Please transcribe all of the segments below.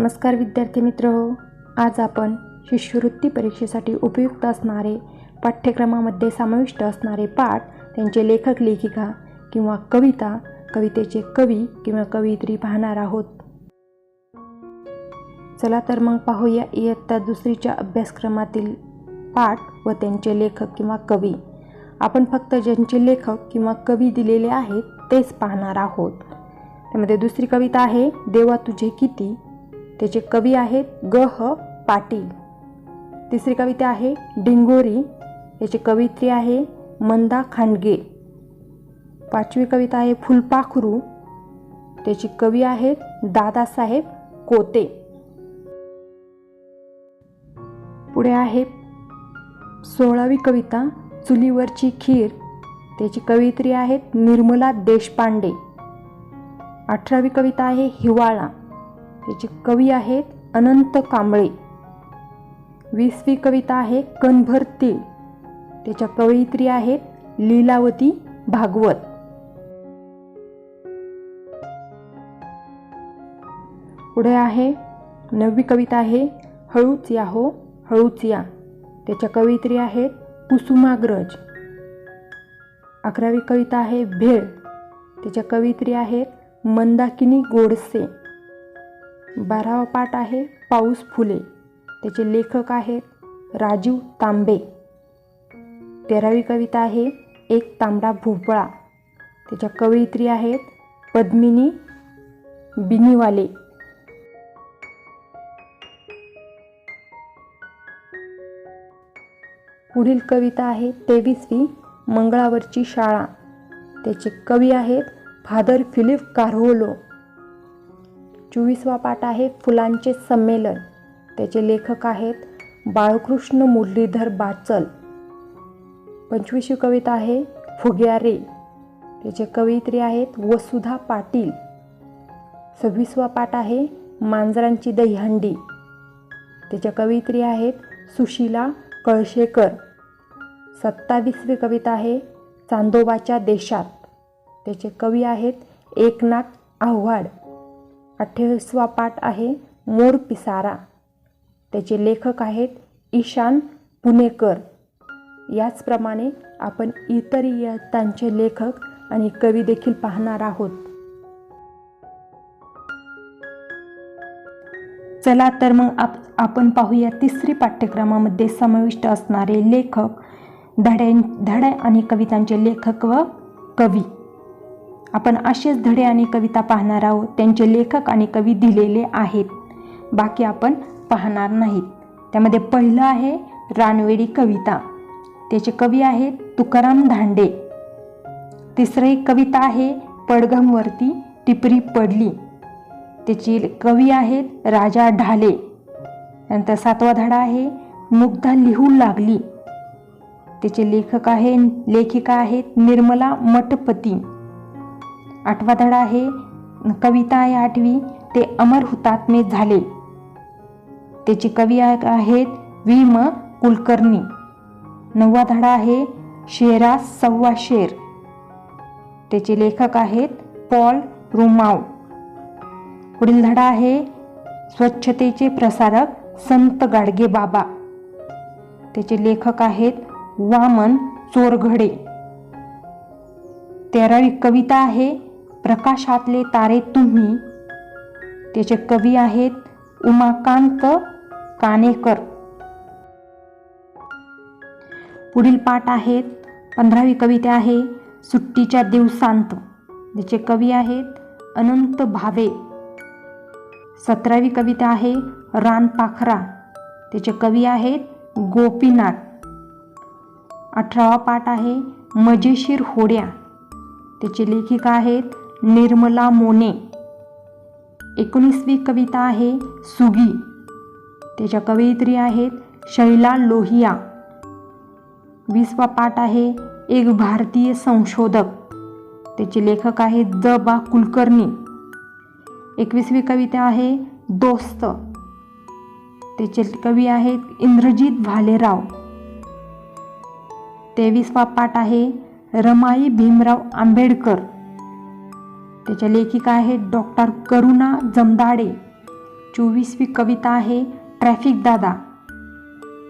नमस्कार विद्यार्थी मित्र हो आज आपण शिष्यवृत्ती परीक्षेसाठी उपयुक्त असणारे पाठ्यक्रमामध्ये समाविष्ट असणारे पाठ त्यांचे लेखक लेखिका किंवा कविता कवितेचे कवी किंवा कवयित्री पाहणार आहोत. चला तर मग पाहूया इयत्ता दुसरीच्या अभ्यासक्रमातील पाठ व त्यांचे लेखक किंवा कवी. आपण फक्त ज्यांचे लेखक किंवा कवी दिलेले आहेत तेच पाहणार आहोत. त्यामध्ये दुसरी कविता आहे देवा तुझे किती त्याचे कवी आहेत ग ह पाटील तिसरी कविता आहे डिंगोरी. याची कवित्री आहे मंदा खांडगे. पाचवी कविता आहे फुलपाखरू. त्याची कवी आहेत दादासाहेब कोते. पुढे आहे सोळावी कविता चुलीवरची खीर. त्याची कवित्री आहेत निर्मला देशपांडे. अठरावी कविता आहे हिवाळा. त्याचे कवी आहेत अनंत कांबळे. वीसवी कविता आहे कणभर तीळ. त्याच्या कवयित्री आहेत लीलावती भागवत. पुढे आहे नववी कविता आहे हळूच या हो हळूच या. त्याच्या कवयित्री आहेत कुसुमाग्रज. अकरावी कविता आहे भेळ. त्याच्या कवयित्री आहेत मंदाकिनी गोडसे. बारावा पाठ आहे पाऊस फुले. त्याचे लेखक आहेत राजीव तांबे. तेरावी कविता आहे एक तांबडा भोपळा. त्याच्या कवयित्री आहेत पद्मिनी बिनीवाले. पुढील कविता आहे तेवीसवी मंगळावरची शाळा. त्याचे कवी आहेत फादर फिलिप कार्होलो. चोवीसवा पाठ आहे फुलांचे संमेलन. त्याचे लेखक आहेत बाळकृष्ण मुरलीधर बाचल. पंचवीसवी कविता आहे फुग्यारे त्याचे कवयित्री आहेत वसुधा पाटील. सव्वीसवा पाठ आहे मांजरांची दहीहंडी. त्याच्या कवयित्री आहेत सुशीला कळशेकर. सत्तावीसवी कविता आहे चांदोबाच्या देशात. त्याचे कवी आहेत एकनाथ आव्हाड. अठ्ठावीसवा पाठ आहे मोर पिसारा. त्याचे लेखक आहेत ईशान पुणेकर. याचप्रमाणे आपण इतर इयत्तांचे लेखक आणि कवी देखील पाहणार आहोत. चला तर मग आप आपण पाहूया तिसरी पाठ्यक्रमामध्ये समाविष्ट असणारे लेखक धड्यां धड्या आणि कवितांचे लेखक व कवी. आपण असेच धडे आणि कविता पाहणार आहोत. त्यांचे लेखक आणि कवी दिलेले आहेत. बाकी आपण पाहणार नाहीत. त्यामध्ये पहिलं आहे रानवेडी कविता. त्याचे कवी आहेत तुकाराम धांडे. तिसरं एक कविता आहे पडघमवरती टिपरी पडली. त्याची कवी आहेत राजा ढाले. नंतर सातवा धडा आहे मुग्धा लिहू लागली. त्याचे लेखक आहे लेखिका आहेत निर्मला मठपती. आठवा धडा आहे. कविता आहे आठवी. ते अमर हुतात्मे झाले. त्याचे कवी आहेत वी म कुलकर्णी. नववा धडा आहे शेरा सव्वा शेर. त्याचे लेखक आहेत पॉल रुमाव. पुढील धडा आहे स्वच्छतेचे प्रसारक संत गाडगे बाबा. त्याचे लेखक आहेत वामन चोरघडे. तेरावी कविता आहे प्रकाशातले तारे तुम्ही. त्याचे कवी आहेत उमाकांत कानेकर पुढील पाठ आहेत पंधरावी कविता आहे सुट्टीच्या दिवसांत. त्याचे कवी आहेत अनंत भावे. सतरावी कविता आहे रानपाखरा त्याचे कवी आहेत गोपीनाथ. अठरावा पाठ आहे मजेशीर होड्या. त्याचे लेखिका आहेत निर्मला मोने. एकोणीसवी कविता आहे सुगी. त्याच्या कवयित्री आहेत शैला लोहिया. वीसवा पाठ आहे एक भारतीय संशोधक. त्याचे लेखक आहेत द बा. कुलकर्णी. एकवीसवी कविता आहे दोस्त. त्याचे कवी आहेत इंद्रजित भालेराव. तेवीसवा पाठ आहे रमाई भीमराव आंबेडकर. त्याच्या लेखिका आहेत डॉक्टर करुणा जमदाडे. चोवीसवी कविता आहे ट्रॅफिक दादा.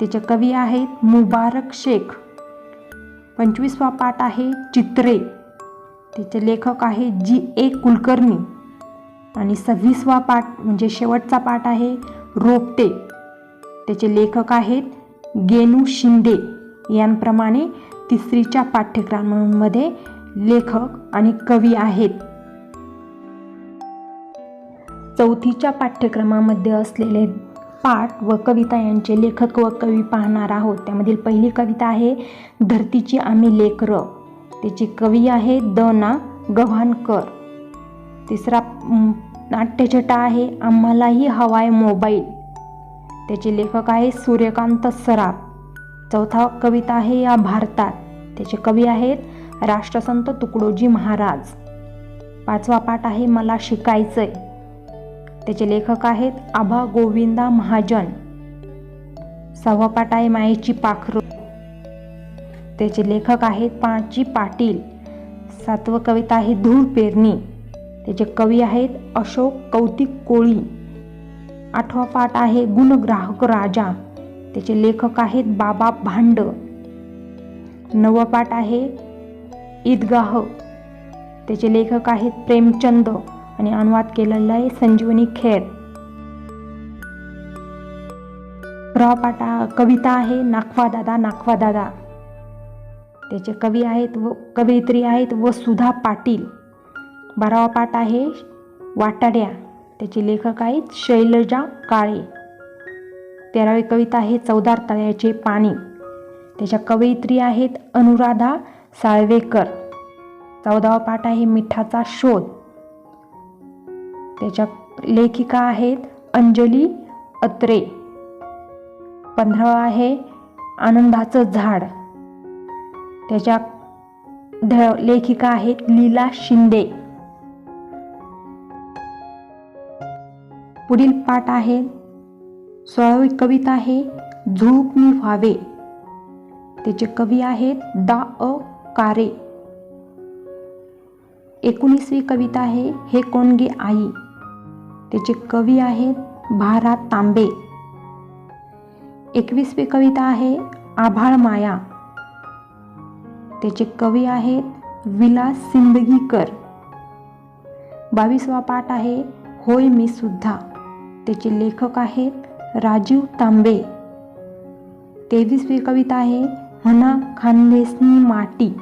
त्याचे कवी आहेत मुबारक शेख. पंचवीसवा पाठ आहे चित्रे. त्याचे लेखक आहे जी ए कुलकर्णी. आणि सव्वीसवा पाठ म्हणजे शेवटचा पाठ आहे रोपटे. त्याचे लेखक आहेत गेनू शिंदे. यांप्रमाणे तिसरीच्या पाठ्यक्रमांमध्ये लेखक आणि कवी आहेत. चौथीच्या पाठ्यक्रमामध्ये असलेले पाठ व कविता यांचे लेखक व कवी पाहणार आहोत. त्यामधील पहिली कविता आहे धरतीची आम्ही लेकरं. त्याची कवी आहे द ना गव्हाणकर. तिसरा नाट्यछटा आहे आम्हालाही हवाय मोबाईल. त्याचे लेखक आहे सूर्यकांत सराफ. चौथा कविता आहे या भारतात. त्याचे कवी आहेत राष्ट्रसंत तुकडोजी महाराज. पाचवा पाठ आहे मला शिकायचंय. त्याचे लेखक आहेत आभा गोविंदा महाजन. सहावा पाठ आहे मायेची पाखरू. त्याचे लेखक आहेत पाची पाटील. सातवं कविता आहे धूर पेरणी. त्याचे कवी आहेत अशोक कौतिक कोळी. आठवा पाठ आहे गुणग्राहक राजा. त्याचे लेखक आहेत बाबा भांड. नववा पाठ आहे ईदगाह. त्याचे लेखक आहेत प्रेमचंद. आणि अनुवाद केलेला आहे संजीवनी खेर. अकरावा कविता आहे नाखवा दादा नाखवा दादा. त्याचे कवी आहेत व कवयित्री आहेत व सुधा पाटील. बारावा पाठ आहे वाटाड्या. त्याचे लेखक आहेत शैलजा काळे. तेरावी कविता आहे चौदार तळ्याचे पाणी. त्याच्या कवयित्री आहेत अनुराधा साळवेकर. चौदावा पाठ आहे मिठाचा शोध. त्याच्या लेखिका आहेत अंजली अत्रे. पंधरावा आहे आनंदाचं झाड. त्याच्या ध लेखिका आहेत लीला शिंदे. पुढील पाठ आहे सोळावी कविता आहे झोपणी व्हावे. त्याचे कवी आहेत दा अ. कारे. एकोणीसवी कविता आहे हे कोणगे आई? त्याचे कवी आहेत भारा तांबे. एकवीसवी कविता आहे आभाळ माया. त्याचे कवी आहेत विलास सिंदगीकर. बावीसवा पाठ आहे होय मी सुद्धा. त्याचे लेखक आहेत राजीव तांबे. तेवीसवी कविता आहे हना खानदेसनी माटी.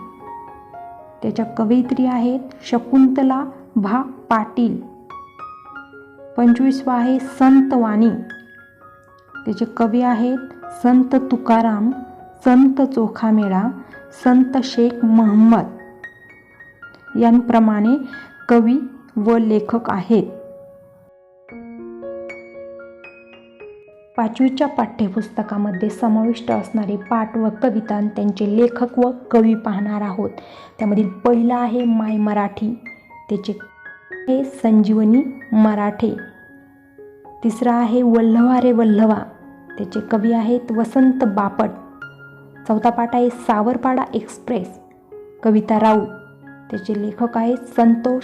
त्याच्या कवयित्री आहेत शकुंतला भा पाटील. पंचवीसवा आहे संत वाणी. त्याचे कवी आहेत संत तुकाराम संत चोखामेळा संत शेख महम्मद यांप्रमाणे कवी व लेखक आहेत. पाचवीच्या पाठ्यपुस्तकामध्ये समाविष्ट असणारे पाठ व कविता त्यांचे लेखक व कवी पाहणार आहोत. त्यामधील पहिलं आहे माय मराठी. त्याचे हे संजीवनी मराठे. तिसरा आहे वल्लवा रे वल्लवा त्याचे कवी आहेत वसंत बापट. चौथा पाठ आहे सावरपाडा एक्सप्रेस. कविता राऊत त्याचे लेखक आहेत संतोष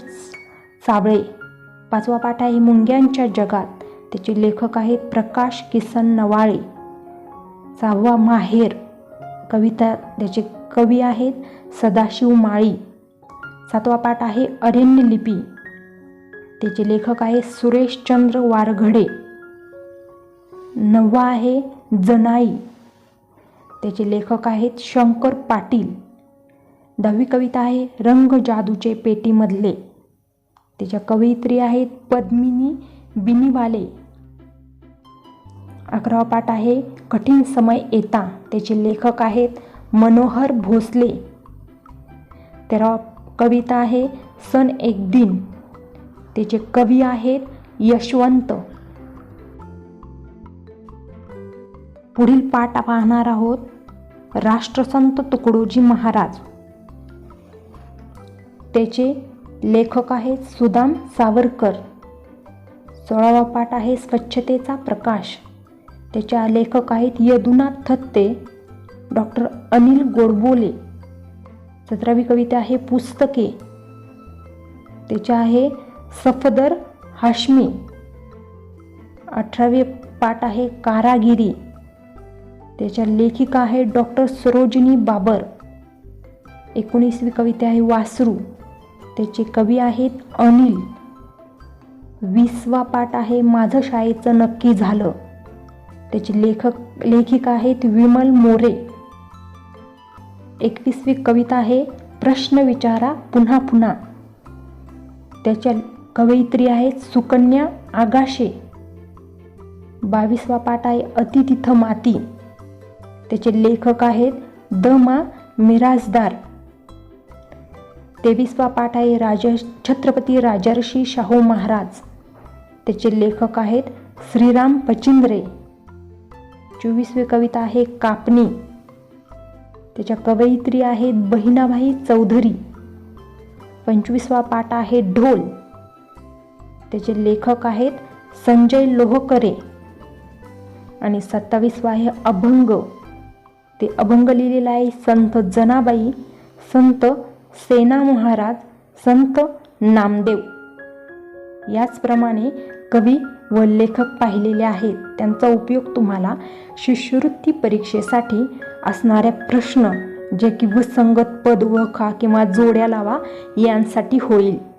साबळे. पाचवा पाठ आहे मुंग्यांच्या जगात. त्याचे लेखक आहेत प्रकाश किसन नवाळे. सहावा माहेर. कविता त्याचे कवी आहेत सदाशिव माळी. सातवा पाठ आहे अरण्य लिपी त्याचे लेखक आहे सुरेशचंद्र वारघडे. नववा आहे जनाई. त्याचे लेखक आहेत शंकर पाटील. दहावी कविता आहे रंग जादूचे पेटीमधले. त्याच्या कवयित्री आहेत पद्मिनी बिनीवाले. अकरावा पाठ आहे कठीण समय येता. त्याचे लेखक आहेत मनोहर भोसले. तेरावा कविता आहे सन एक दिन. त्याचे कवी आहेत यशवंत. पुढील पाठ पाहणार आहोत राष्ट्रसंत तुकडोजी महाराज. त्याचे लेखक आहेत सुदाम सावरकर. सोळावा पाठ आहे स्वच्छतेचा प्रकाश. त्याच्या लेखक आहेत यदुनाथ थत्ते डॉक्टर अनिल गोडबोले. सतरावी कविता आहे पुस्तके. त्याच्या आहे सफदर हाशमी. अठरावे पाठ आहे कारागिरी. त्याच्या लेखिका आहे डॉक्टर सरोजिनी बाबर. एकोणीसवी कविता आहे वासरू. त्याचे कवी आहेत अनिल. वीसवा पाठ आहे माझं शाळेचं नक्की झालं. त्याचे लेखक लेखिका आहेत विमल मोरे. एकवीसवी कविता आहे प्रश्न विचारा पुन्हा पुन्हा. त्याच्या कवयित्री आहेत सुकन्या आगाशे. बावीसवा पाठ आहे अति तिथं माती. त्याचे लेखक आहेत द मा मिराजदार तेवीसवा पाठ आहे राज छत्रपती राजर्षी शाहू महाराज. त्याचे लेखक आहेत श्रीराम पचिंद्रे. चोवीसवी कविता आहे कापणी. त्याच्या कवयित्री आहेत बहिणाबाई चौधरी. पंचवीसवा पाठ आहे ढोल. त्याचे लेखक आहेत संजय लोहकरे. आणि सत्तावीसवा आहे अभंग. ते अभंग लिहिलेला आहे संत जनाबाई संत सेना महाराज संत नामदेव. याचप्रमाणे कवी व लेखक पाहिलेले आहेत. त्यांचा उपयोग तुम्हाला शिष्यवृत्ती परीक्षेसाठी असणाऱ्या प्रश्न जे की विसंगत पद वखा किंवा जोड्या लावा यांसाठी होईल.